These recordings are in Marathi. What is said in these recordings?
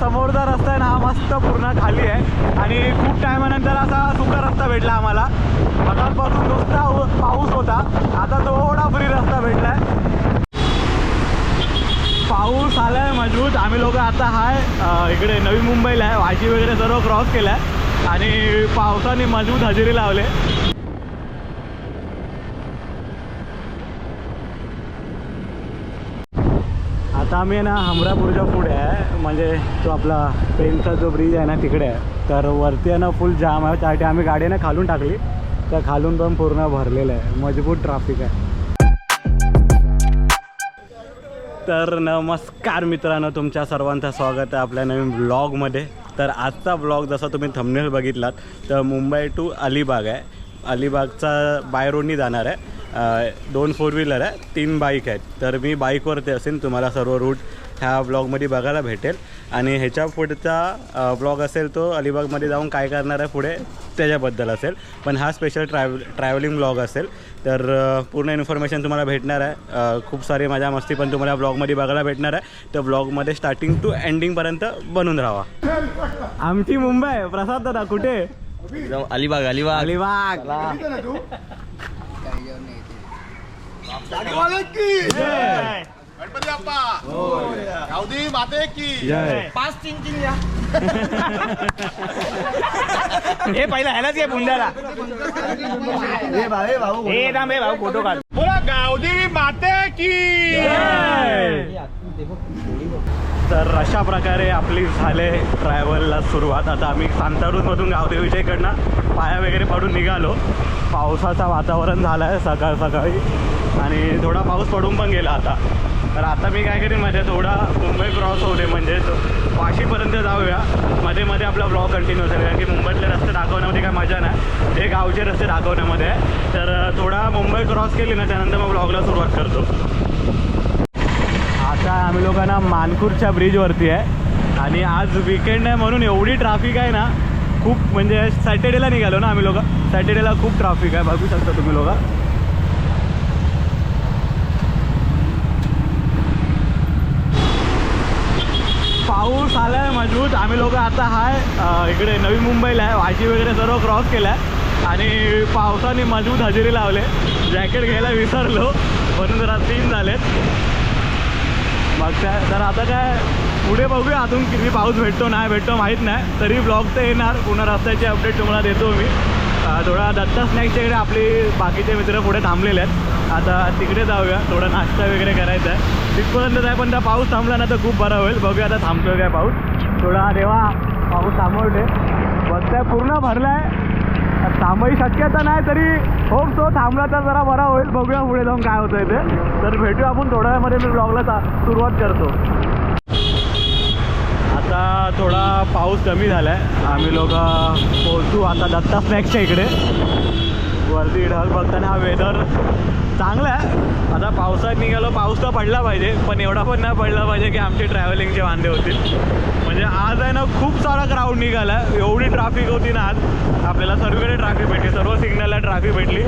समोरचा रस्ता आहे ना हा मस्त पूर्ण खाली आहे. आणि खूप टायमानंतर असा सुका रस्ता भेटला आम्हाला. मगापासून नुसता पाऊस होता. आता थोडा फ्री रस्ता भेटला आहे. पाऊस आलाय मजबूत. आम्ही लोक आता हाय इकडे नवी मुंबईला आहे. वाशी वगैरे सर्व क्रॉस केलाय. आहे आणि पावसाने मजबूत हजेरी लावले. आम्ही आहे ना हमरापूरच्या पुढे आहे. म्हणजे तो आपला पेनचा जो ब्रिज आहे ना तिकडे आहे. तर वरती आहे ना फुल जाम आहे. त्यासाठी आम्ही गाडी ना खालून टाकली. तर खालून पण पूर्ण भरलेलं आहे. मजबूत ट्रॅफिक आहे. तर नमस्कार मित्रांनो तुमच्या सर्वांचं स्वागत आहे आपल्या नवीन ब्लॉगमध्ये तर आजचा ब्लॉग जसा तुम्ही थंबनेल बघितलात तर मुंबई टू अलिबाग आहे. अलिबागचा बाय रोडनी जाणार आहे. दोन फोर व्हीलर आहे तीन बाईक आहेत. तर मी बाईकवरती असेल तुम्हाला सर्व रूट ह्या ब्लॉगमध्ये बघायला भेटेल. आणि ह्याच्या पुढचा ब्लॉग असेल तो अलिबागमध्ये जाऊन काय करणार आहे पुढे त्याच्याबद्दल असेल. पण हा स्पेशल ट्रॅव्ह ट्रॅव्हलिंग ब्लॉग असेल. तर पूर्ण इन्फॉर्मेशन तुम्हाला भेटणार आहे. खूप सारी मजा मस्ती पण तुम्हाला ब्लॉगमध्ये बघायला भेटणार आहे. तर ब्लॉगमध्ये स्टार्टिंग टू एंडिंगपर्यंत बनून राहा आमची मुंबई प्रसाद दादा कुठे? अलिबाग अलिबाग. अलिबाग. गणपती बाप्पा गावदी माते की पाच तीन तीन या हे पहिला ह्यालाच घे बुंद्याला हे थांब हे भाऊ फोटो काढ बोला गावदी माते की तर अशा प्रकारे आपली झाले ट्रॅव्हलला सुरुवात. आता आम्ही सांतारूजमधून गावदेवीच्याकडनं पाया वगैरे पडून निघालो. पावसाचं वातावरण झालं आहे सकाळ सकाळी. आणि थोडा पाऊस पडून पण गेला आता. तर आता मी काय करीन मध्ये थोडा मुंबई क्रॉस होते म्हणजे वाशीपर्यंत जाऊया. मध्ये मध्ये आपला ब्लॉग कंटिन्यू असेल कारण की मुंबईतले रस्ते दाखवण्यामध्ये काय मजा नाही. हे गावचे रस्ते दाखवण्यामध्ये आहे. तर थोडा मुंबई क्रॉस केली ना त्यानंतर मग ब्लॉगला सुरुवात करतो. आता आम्ही लोकांना मानपूरच्या ब्रिजवरती आहे. आणि आज विकेंड आहे म्हणून एवढी ट्राफिक आहे ना खूप म्हणजे सॅटर्डेला निघालो ना आम्ही लोक. सॅटर्डेला खूप ट्राफिक आहे. बघू शकता तुम्ही लोक. पाऊस आलाय मजबूत. आम्ही लोक आता हाय इकडे नवी मुंबईला आहे. वाशी वगैरे सर्व क्रॉस केलाय. आहे आणि पावसाने मजबूत हजेरी लावले. जॅकेट घ्यायला विसरलो. म्हणून जरा तीन झालेत. मग त्या तर आता काय पुढे बघूया अजून किती पाऊस भेटतो नाही भेटतो माहीत नाही. तरी ब्लॉग तर येणार. पुन्हा रस्त्याची अपडेट तुम्हाला देतो मी. थोडा दत्ता स्नॅक्सच्या इकडे आपले बाकीचे मित्र पुढे थांबलेले आहेत. आता तिकडे जाऊया. थोडा नाश्ता वगैरे करायचा आहे. तिथपर्यंत जाय पण त्या पाऊस थांबला ना तर खूप बरं होईल. बघूया आता थांबतोय काय पाऊस. थोडा देवा पाऊस थांबवते बघताय पूर्ण भरलाय. थांबायची शक्यता नाही तरी होप तो थांबला तर जरा बरा होईल. बघूया पुढे जाऊन काय होतंय ते. तर भेटूया आपण थोड्या वेळामध्ये मी ब्लॉगला सुरुवात करतो. आता थोडा पाऊस कमी झाला आहे आम्ही लोक पोहोचू आता दत्ता स्नॅक्सच्या इकडे. वरती ढग बघताना हा वेदर चांगला आहे. आता पावसात निघालो पाऊस तर पडला पाहिजे पण एवढा पण नाही पडला पाहिजे की आमचे ट्रॅव्हलिंगचे वांदे होतील. म्हणजे आज आहे ना खूप सारा क्राऊड निघाला. आहे एवढी ट्राफिक होती ना आज. आपल्याला सर्वकडे ट्रॅफिक भेटली सर्व सिग्नलला ट्रॅफिक भेटली.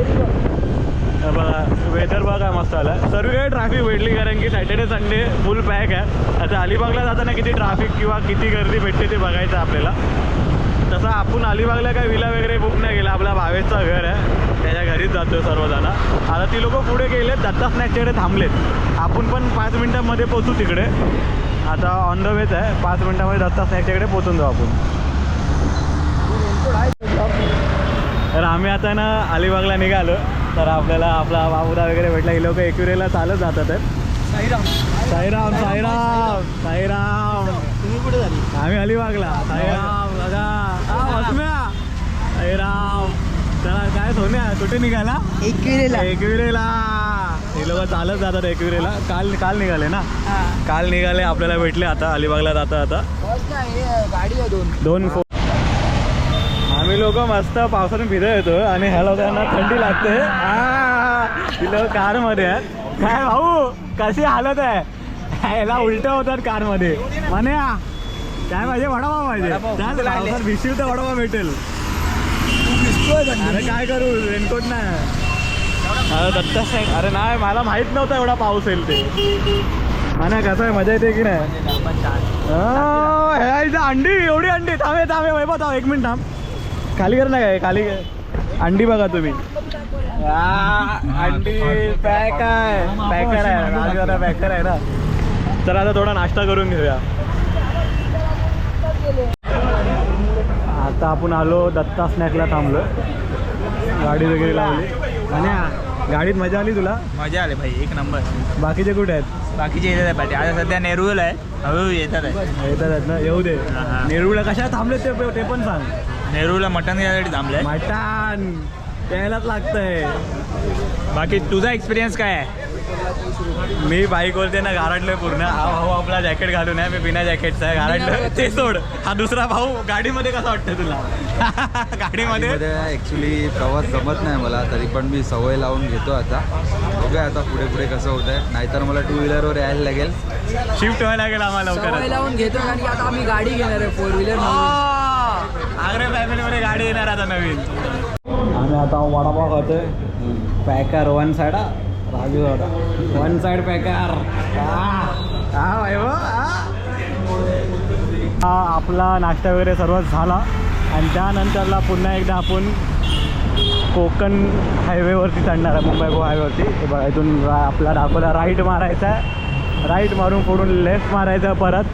तर बघा वेदर बघा मस्त आलं. सर्वकडे ट्रॅफिक भेटली कारण की सॅटर्डे संडे फुल पॅक आहे. आता अलिबागला जाताना किती ट्रॅफिक किंवा किती गर्दी भेटते ते बघायचं आपल्याला. तसं आपण अलिबागला काय विला वगैरे बुक नाही केला. आपला भावेशचं घर आहे. त्याच्या घरीच जातो सर्वजण. आता ती लोक पुढे गेलेत दत्ता स्नॅक्सच्याकडे थांबलेत. आपण पण पाच मिनटामध्ये पोचू तिकडे. आता ऑन द वेच आहे. पाच मिनटामध्ये दत्ता स्नॅक्सच्याकडे पोचून जाऊ आपण. तर आम्ही आता ना अलिबागला निघालो. तर आपल्याला आपला बाबुदा वगैरे भेटला. ही लोक एकविरेला चालत जातात. आहेत. साईराम साईराम साईराम. तुम्ही कुठे झाली? आम्ही अलिबागला. साईराम दादा वसम्या साईराम चला काय सोन्या कुठे निघाला? एकविरेला. एकविरेला. हे लोक चालत जातात एकविरेला. काल काल निघाले ना? काल निघाले आपल्याला भेटले आता अलिबागला जाता आता गाडी दोन. दोन आम्ही लोक मस्त पावसाने भिजत येतो आणि ह्या लोकांना थंडी लागते. ही लोक कारमध्ये आहेत. काय भाऊ कशी हालत आहे? ह्याला उलट होतात कारमध्ये. म्हण्या काय पाहिजे? वडापाव पाहिजे. भिशील तर वडापाव भेटेल. अरे काय करू? रेनकोट नाही. अरे दत्ता साहेब अरे नाही मला माहीत नव्हतं एवढा पाऊस येईल ते. म्हण्या कसं आहे मजा येते की नाही? अंडी एवढी अंडी. थांबे थांबे वैभव थांब एक मिनिट थांब. खाली कर ना काय खाली अंडी बघा तुम्ही. अंडी पॅक आहे. पॅकर आहे. पॅकर आहे ना. तर आता थोडा नाश्ता करून घेऊया. आता आपण आलो दत्ता स्नॅकला थांबलो गाडी वगैरे लावली. आणि गाडीत मजा आली तुला? मजा आली भाई एक नंबर. बाकीचे कुठे आहेत? बाकीचे येतात आहे पाठी. आता सध्या नेरूळ आहे. हळूहळू येतात आहे. येतात आहेत ना? येऊ दे. नेरूळला कशा थांबले ते ते पण सांग. नेरूळला मटण घ्यायसाठी थांबलंय. मटण. प्यायलाच लागतंय. बाकी तुझा एक्सपिरियन्स काय आहे? मी बाईकवरती ना गारडलोय पूर्ण. हा भाऊ आपला जॅकेट घालून आहे मी बिना जॅकेटचा आहे. गारडलोय. ते सोड. हा दुसरा भाऊ गाडीमध्ये कसा वाटतं तुला? गाडीमध्ये? मध्ये ॲक्च्युली प्रवास जमत नाही मला तरी पण मी सवय लावून घेतो आता. बघूया आता पुढे पुढे कसं होत आहे नाहीतर मला टू व्हीलरवर यायला लागेल. शिफ्ट व्हायला लागेल आम्हाला सवय लवकर लावून घेतो कारण की आता आम्ही गाडी घेणार आहे फोर व्हीलर आग्रे फॅमिलीमध्ये गाडी येणार आता नवीन. आम्ही आता वडापाव खातोय. पॅकर वन साईड दादा वन साईड पॅकर हा. आपला नाश्ता वगैरे सर्व झाला. आणि त्यानंतरला पुन्हा एकदा आपण कोकण हायवेवरती चढणार आहे मुंबई गोवा हायवेवरती हे बघा इथून आपला दाखवला राईट मारायचा आहे. राईट मारून पुढून लेफ्ट मारायचं आहे परत.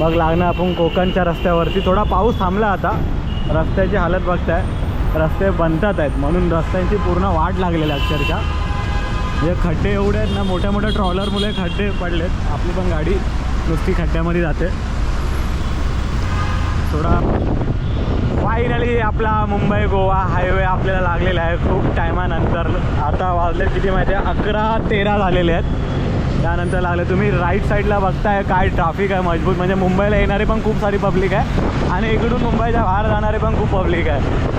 मग लागणार आपण कोकणच्या रस्त्यावरती. थोडा पाऊस थांबला आता. रस्त्याची हालत बघताय. रस्ते बनतात आहेत म्हणून रस्त्यांची पूर्ण वाट लागलेली अक्षरशः. म्हणजे खड्डे एवढे आहेत ना मोठ्या मोठ्या ट्रॉलरमुळे खड्डे पडलेत. आपली पण गाडी नुसती खड्ड्यामध्ये जाते. थोडा फायनली आपला मुंबई गोवा हायवे आपल्याला लागलेला आहे खूप टायमानंतर. आता वाजले किती माहिती आहे? अकरा तेरा झालेले आहेत. त्यानंतर लागले तुम्ही राईट साईडला बघताय काय ट्रॅफिक आहे मजबूत. म्हणजे मुंबईला येणारे पण खूप सारी पब्लिक आहे आणि इकडून मुंबईच्या बाहेर जाणारे पण खूप पब्लिक आहे.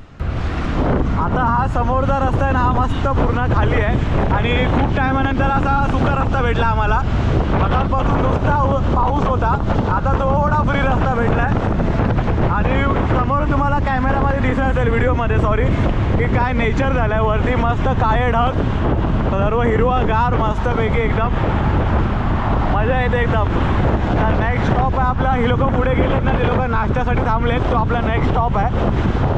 आता हा समोरचा रस्ता आहे ना हा मस्त पूर्ण खाली आहे. आणि खूप टायमानंतर असा सुका रस्ता भेटला आम्हाला. मधापासून नुसता पाऊस होता. आता थोडा फ्री रस्ता भेटला आहे आणि समोर तुम्हाला कॅमेरामध्ये दिसत असेल व्हिडिओमध्ये सॉरी की काय नेचर झालं आहे वरती मस्त काळे ढग. सर्व हिरवागार मस्तपैकी एकदम. मजा येते एकदम. आता नेक्स्ट स्टॉप आहे आपला. ही लोक पुढे गेलेत ना ते लोक नाश्त्यासाठी थांबलेत. तो आपला नेक्स्ट स्टॉप आहे.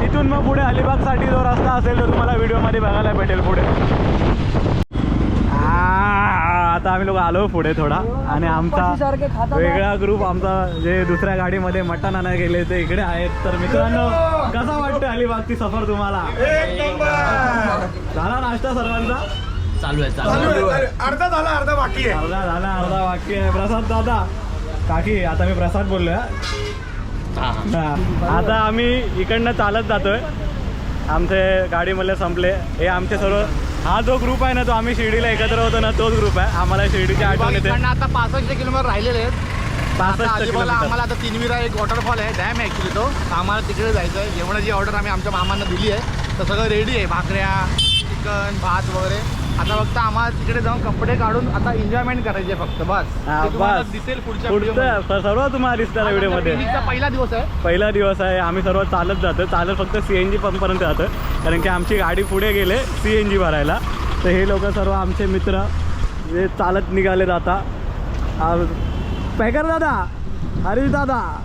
तिथून मग पुढे अलिबागसाठी जो रस्ता असेल तो तुम्हाला व्हिडिओमध्ये बघायला भेटेल पुढे. आ, आता आम्ही लोक आलो पुढे थोडा. आणि आमचा वेगळा ग्रुप आमचा जे दुसऱ्या गाडीमध्ये मटण गेले ते इकडे आहेत. तर मित्रांनो कसा वाटतं अलिबागची सफर तुम्हाला? झाला नाश्ता सर्वांचा? चालू आहे चालू अर्धा झाला अर्धा बाकी आहे. अर्धा झाला अर्धा वाक्य आहे. प्रसाद दादा काकी आता मी प्रसाद बोललोय हा. हा. आता आम्ही इकडनं चालत जातोय. आमचे गाडीमधले संपले. हे आमचे सर्व हा जो ग्रुप आहे ना तो आम्ही शिर्डीला एकत्र होतो ना तोच ग्रुप आहे. आम्हाला शिर्डीची आठवण येते. आता पासष्ट किलोमीटर राहिलेले आहेत. पासष्ट आम्हाला आता तीनविरा एक वॉटरफॉल आहे. डॅम आहे ॲक्च्युली तो. आम्हाला तिकडे जायचं आहे जेवणाची ऑर्डर आम्ही आमच्या मामांना दिली आहे. तर सगळं रेडी आहे. भाकऱ्या चिकन भात वगैरे. आता फक्त आम्हाला तिकडे जाऊन कपडे काढून आता एन्जॉयमेंट करायचे फक्त बस. हा, ते तुम्हाला बस. दिसेल पुढच्या पुढचं. स- सर्व तुम्हाला दिसणार पिकनिकचा पहिला दिवस आहे. पहिला दिवस आहे आम्ही सर्व चालत जातो. चालत फक्त सी एन जी पंपपर्यंत जातो. कारण की आमची गाडी पुढे गेले सी एन जी भरायला. तर हे लोक सर्व आमचे मित्र जे चालत निघाले जाता पॅकर दादा हरीश दादा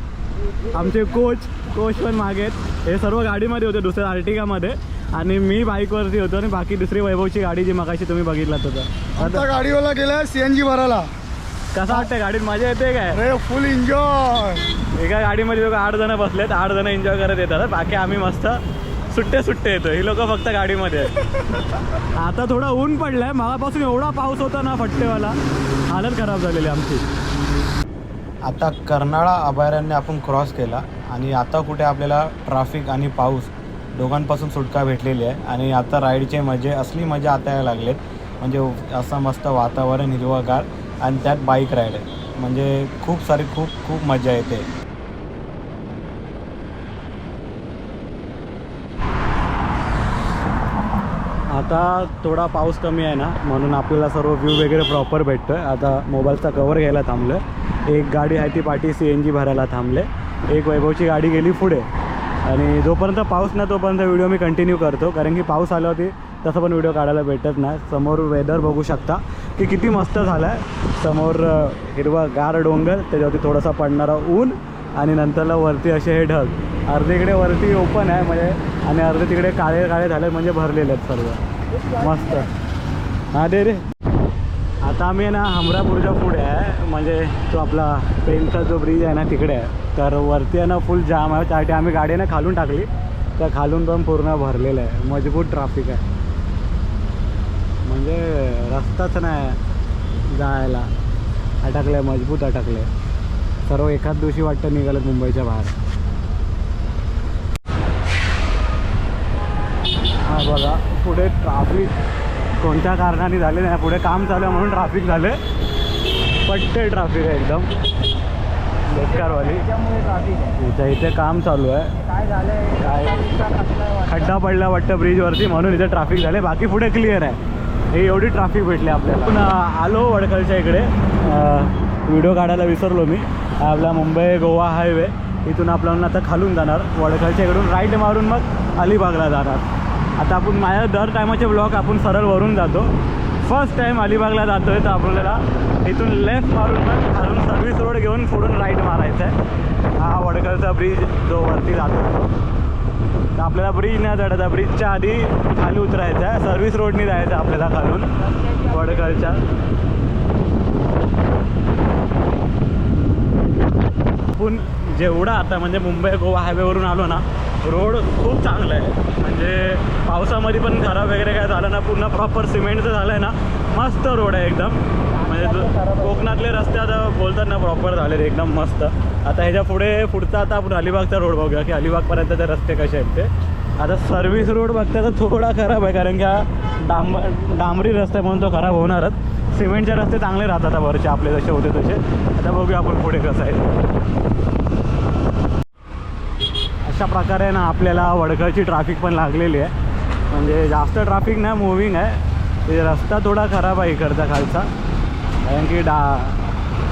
आमचे कोच कोच पण मागे आहेत. हे सर्व गाडीमध्ये होते दुसऱ्या आर्टिकामध्ये आणि मी बाईकवरती होतो आणि बाकी दुसरी वैभवची गाडी जी मगाशी तुम्ही बघितला होता. आमचा गाडीवाला गेला सीएनजी भरायला. कसं वाटतं गाडीत? मजा येते काय? अरे फुल एन्जॉय एका गाडीमध्ये लोक आठ जण बसलेत आठ जण एन्जॉय करत येतात. बाकी आम्ही मस्त सुट्टे सुट्टे येतो ही लोक फक्त गाडीमध्ये आहेत. आता थोडा ऊन पडलाय. मागापासून एवढा पाऊस होता ना फट्टेवाला. हालत खराब झालेली आमची. आता कर्नाळा अभयारण्य आपण क्रॉस केला आणि आता कुठे आपल्याला ट्रॅफिक आणि पाऊस दोघांपासून सुटका भेटलेली आहे. आणि आता राईडचे मजे असली मजा आता यायला लागलेत. म्हणजे असं मस्त वातावरण हिरवगार आणि त्यात बाईक राईड आहे म्हणजे खूप सारी खूप खूप मजा येते. आता थोडा पाऊस कमी आहे ना म्हणून आपल्याला सर्व व्ह्यू वगैरे प्रॉपर भेटतो आहे आता मोबाईलचा कवर घ्यायला थांबलो एक गाडी आहे ती पाठी सी एन जी भरायला थांबले. एक वैभवची गाडी गेली पुढे. आणि जोपर्यंत पाऊस नाही तोपर्यंत व्हिडिओ मी कंटिन्यू करतो. कारण की पाऊस आल्यावरती तसं पण व्हिडिओ काढायला भेटत नाही. समोर वेदर बघू शकता की किती मस्त झालं आहे समोर हिरवा गार डोंगर त्याच्यावरती थोडासा पडणारा ऊन आणि नंतरला वरती असे हे ढग. अर्धे इकडे वरती ओपन आहे म्हणजे आणि अर्धे तिकडे काळे काळे झाले म्हणजे भरलेले आहेत सर्व. मस्त. हां दे रे आता आम्ही आहे ना हमरापूरच्या पुढे आहे. म्हणजे तो आपला ट्रेनचा जो ब्रिज आहे ना तिकडे आहे. तर वरती आहे ना फुल जाम आहे. त्यासाठी आम्ही गाडी ना खालून टाकली. तर खालून पण पूर्ण भरलेलं आहे. मजबूत ट्रॅफिक आहे. म्हणजे रस्ताच नाही जायला. अटकलं आहे मजबूत अटकलं आहे सर्व एकाच दिवशी वाटतं निघालं मुंबईच्या बाहेर. हा बघा पुढे ट्राफिक कोणत्या कारणाने झाले नाही पुढे काम चालू आहे म्हणून ट्राफिक झाले पट्टे ट्राफिक आहे एकदम. बेकारवाली. इथं इथे काम चालू आहे. काय खड्डा पडला वाटतं ब्रिजवरती म्हणून इथे ट्राफिक झाले बाकी पुढे क्लिअर आहे. हे एवढी ट्राफिक भेटली आपल्याला. पण आलो वडखलच्या इकडे. व्हिडिओ काढायला विसरलो मी. आपला मुंबई गोवा हायवे इथून आपल्याला आता खालून जाणार. वडखलच्या इकडून राईट मारून मग अलिबागला जाणार. आता आपण माझ्या दर टायमाचे ब्लॉक आपण सरळ वरून जातो. फर्स्ट टाईम अलिबागला जातो आहे तर आपल्याला इथून लेफ्ट मारून मग खालून सर्व्हिस रोड घेऊन पुढून राईट मारायचा आहे. हा वडकरचा ब्रिज जो वरती जातो. तर आपल्याला ब्रिज नाही चढायचा. ब्रिजच्या आधी खाली उतरायचं आहे. सर्व्हिस रोडनी जायचं आहे आपल्याला खालून. वडकरच्या पण म्हणजे जेवढा आता म्हणजे मुंबई गोवा हायवेवरून आलो ना रोड खूप चांगला आहे. म्हणजे पावसामध्ये पण खराब वगैरे काय झालं ना पूर्ण प्रॉपर सिमेंटचं झालं आहे ना मस्त रोड आहे एकदम. म्हणजे कोकणातले रस्ते आता बोलतात ना प्रॉपर झालेले एकदम मस्त. आता ह्याच्या पुढे पुढचा आता आपण अलिबागचा रोड बघूया की अलिबागपर्यंत ते रस्ते कसे आहेत ते. आता सर्व्हिस रोड बघता तर थोडा खराब आहे कारण की हा डांब डांबरी रस्ता आहे म्हणून तो खराब होणारच. सिमेंटचे रस्ते चांगले राहतात आता वरचे आपले जसे होते तसे. आता बघूया आपण पुढे कसं आहे. अशा प्रकारे ना आपल्याला वडगावची ट्रॅफिक पण लागलेली आहे. म्हणजे जास्त ट्रॅफिक नाही मुव्हिंग आहे. ते रस्ता थोडा खराब आहे इकडचा खालचा. कारण की डा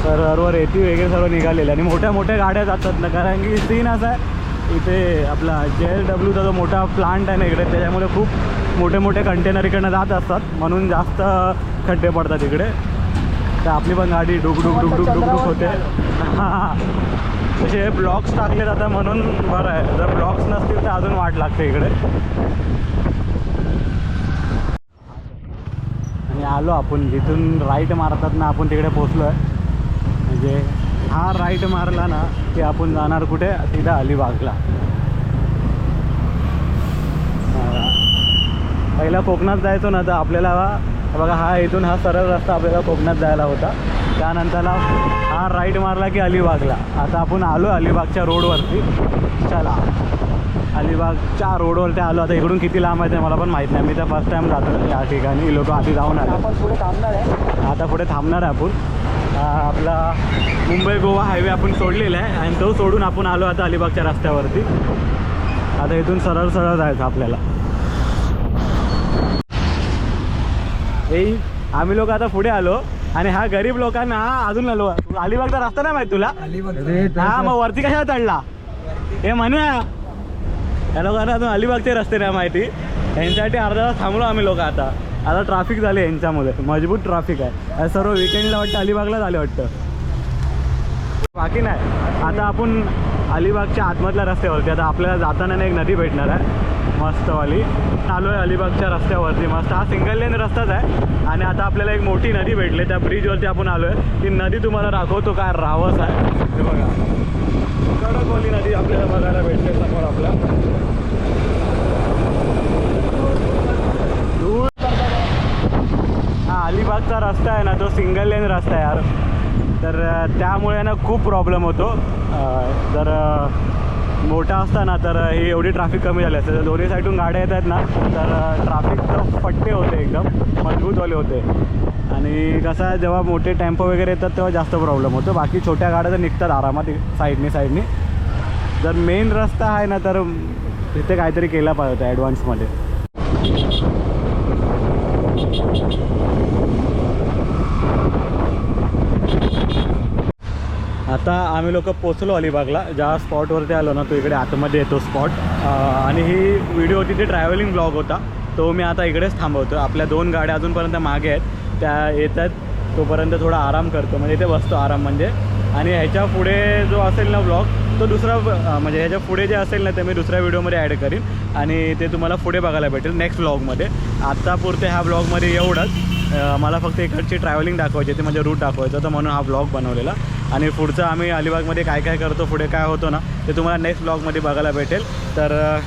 सर्व रेती वगैरे सर्व निघालेले आणि मोठ्या मोठ्या गाड्या जातात ना. कारण की सीन असा आहे इथे आपला जे एल डब्ल्यूचा जो मोठा प्लांट आहे ना इकडे त्याच्यामुळे खूप मोठे मोठे कंटेनर इकडनं जात असतात. म्हणून जास्त खड्डे पडतात इकडे. तर आपली पण गाडी डुक डुक डुक डुक डुक डुक होते. हां असे ब्लॉक्स टाकले जातात म्हणून बरं आहे. जर ब्लॉक्स नसतील तर अजून वाट लागते इकडे. आणि आलो आपण. जिथून राईट मारतात ना आपण तिकडे पोचलो आहे म्हणजे हा राईट मारला ना की आपण जाणार कुठे? तिथं अलिबागला. पहिला कोकणात जायचो ना तर आपल्याला बघा हा इथून हा सरळ रस्ता आपल्याला कोकणात जायला होता. त्यानंतरला हा राईट मारला की अलिबागला. आता आपण आलो अलिबागच्या रोडवरती. चला. अलिबागच्या रोडवरती आलो. आता इकडून किती लांब आहे ते मला पण माहीत नाही. मी तर फर्स्ट टाईम जातो या ठिकाणी. लोक आधी जाऊन आले. आपण पुढे थांबणार आहे. आता पुढे थांबणार आहे आपण. हा आपला मुंबई गोवा हायवे आपण सोडलेला आहे आणि तो सोडून आपण आलो आता अलिबागच्या रस्त्यावरती. आता इथून सरळ सरळ जायचं आपल्याला. ए आम्ही लोक आता पुढे आलो. आणि हा गरीब लोकांना अजून अलिबागचा रस्ता नाही माहीत तुला? हा मग वरती कशाला चढला? हे म्हणूया. या लोकांना अजून अलिबागचे रस्ते नाही माहिती. यांच्यासाठी अर्धा तास थांबलो आम्ही लोक आता. आता ट्राफिक झाले यांच्यामुळे. मजबूत ट्राफिक आहे. सर्व विकेंडला वाटतं अलिबागला झाले वाटतं. बाकी नाही. आता आपण अलिबागच्या आतमधल्या रस्त्यावरती. आता आपल्याला जाताना ना एक नदी भेटणार आहे. मस्तवाली आलो आहे अलिबागच्या रस्त्यावरती. मस्त. हा सिंगल लेन रस्ताच आहे. आणि आता आपल्याला एक मोठी नदी भेटली. त्या ब्रिजवरती आपण आलो आहे ती नदी तुम्हाला दाखवतो काय रावस आहे. हे बघा. कडकवाली नदी आपल्याला बघायला भेटते समोर आपल्या. हा अलिबागचा रस्ता आहे ना तो सिंगल लेन रस्ता आहे यार. तर त्यामुळे ना खूप प्रॉब्लेम होतो. जर मोठा असताना तर ही एवढी ट्रॅफिक कमी झाली असते. जर दोन्ही साईडून गाड्या येत आहेत ना तर ट्राफिक तर फट्टे होते एकदम. मजबूतवाले होते. आणि कसं आहे जेव्हा मोठे टेम्पो वगैरे येतात तेव्हा जास्त प्रॉब्लेम होतो. बाकी छोट्या गाड्या तर निघतात आरामात साईडनी साईडनी जर मेन रस्ता आहे ना तर तिथे काहीतरी केला पाहिजे होता ॲडव्हान्समध्ये आता आम्ही लोक पोचलो अलिबागला. ज्या स्पॉटवरती आलो ना तो इकडे आतमध्ये येतो स्पॉट आणि ही व्हिडिओ होती ती ट्रॅव्हलिंग ब्लॉग होता. तो मी आता इकडेच थांबवतो. आपल्या दोन गाड्या अजूनपर्यंत मागे आहेत. त्या येतात तोपर्यंत थोडा आराम करतो. म्हणजे इथे बसतो आराम म्हणजे. आणि ह्याच्या पुढे जो असेल ना ब्लॉग तो दुसरा म्हणजे ह्याच्या पुढे जे असेल ना ते मी दुसऱ्या व्हिडिओमध्ये ॲड करीन. आणि ते तुम्हाला पुढे बघायला भेटेल नेक्स्ट ब्लॉगमध्ये आत्तापुरते ह्या ब्लॉगमध्ये एवढंच. मला फक्त इकडची ट्रॅव्हलिंग दाखवायची होती म्हणजे रूट दाखवायचं होतं म्हणून हा ब्लॉग बनवलेला. आणि पुढचं आम्ही अलिबागमध्ये काय काय करतो पुढे काय होतो ना ते तुम्हाला नेक्स्ट ब्लॉगमध्ये बघायला भेटेल. तर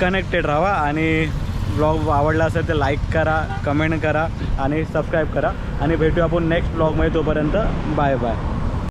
कनेक्टेड राहा आणि ब्लॉग आवडला असेल तर लाईक करा कमेंट करा आणि सबस्क्राईब करा. आणि भेटू आपण नेक्स्ट ब्लॉगमध्ये तोपर्यंत. Bye bye